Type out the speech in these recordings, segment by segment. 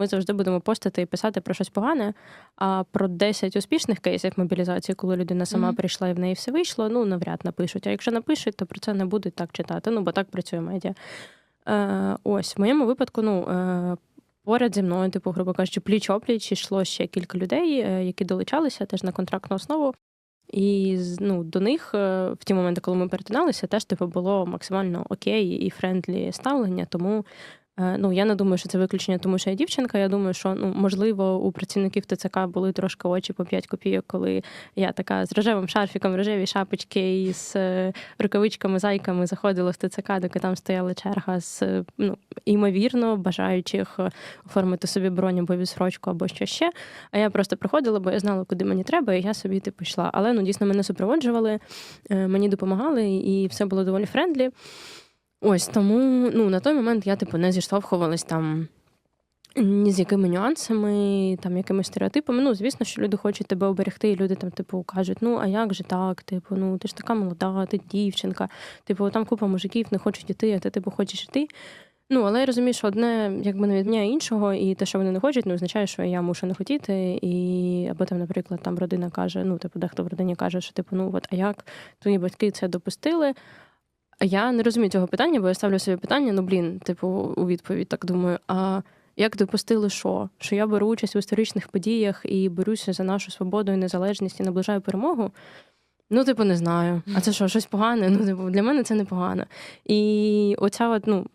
Ми завжди будемо постити і писати про щось погане. А про 10 успішних кейсів мобілізації, коли людина сама Мгм. прийшла і в неї все вийшло, ну навряд напишуть. А якщо напишуть, то про це не будуть так читати. Ну бо так працює медіа. Е, ось в моєму випадку, ну. Е, Поряд зі мною, типу, грубо кажучи, пліч-опліч йшло ще кілька людей, е, які долучалися теж на контрактну основу. І ну, до них е, в ті моменти, коли ми перетиналися, теж типу, було максимально окей і френдлі ставлення. Тому ну, я не думаю, що це виключення, тому що я дівчинка. Я думаю, що ну, можливо у працівників ТЦК були трошки очі по 5 копійок, коли я така з рожевим шарфіком, рожеві шапочки і з е, рукавичками, зайками заходила в ТЦК, доки там стояла черга з е, ну, імовірно бажаючих е, оформити собі бронь або відсрочку, або що ще. А я просто приходила, бо я знала, куди мені треба, і я собі типу йшла. Але ну дійсно мене супроводжували, е, мені допомагали, і все було доволі френдлі. Ось тому ну, на той момент я типу не зіштовхувалась там. Ні з якими нюансами, там якимись стереотипами. Ну, звісно, що люди хочуть тебе оберегти, і люди там, типу, кажуть, ну а як же так? Типу, ну ти ж така молода, ти дівчинка, типу, там купа мужиків не хочуть іти, а ти типу хочеш іти. Ну, але я розумію, що одне якби не відміняє іншого, і те, що вони не хочуть, не означає, що я мушу не хотіти. І або там, наприклад, там родина каже: ну, типу, дехто в родині каже, що типу, ну от а як твої батьки це допустили? Я не розумію цього питання, бо я ставлю собі питання: ну блін, типу, у відповідь так думаю. А як допустили, що? Що я беру участь в історичних подіях і беруся за нашу свободу і незалежність і наближаю перемогу? Ну, типу, не знаю. А це що, щось погане? Ну, типу, для мене це не погано. І оця от, ну,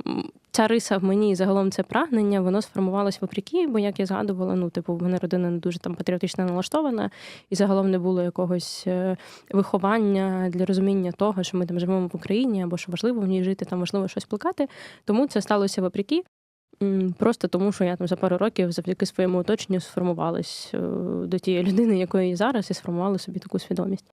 ця риса в мені і загалом це прагнення, воно сформувалось вопреки, бо як я згадувала, ну, типу, в мене родина не дуже там патріотично налаштована, і загалом не було якогось е, виховання для розуміння того, що ми там живемо в Україні, або що важливо в ній жити, там важливо щось плекати. Тому це сталося вопреки. Просто тому, що я там за пару років завдяки своєму оточенню сформувалась е, до тієї людини, якою я зараз, і сформувала собі таку свідомість.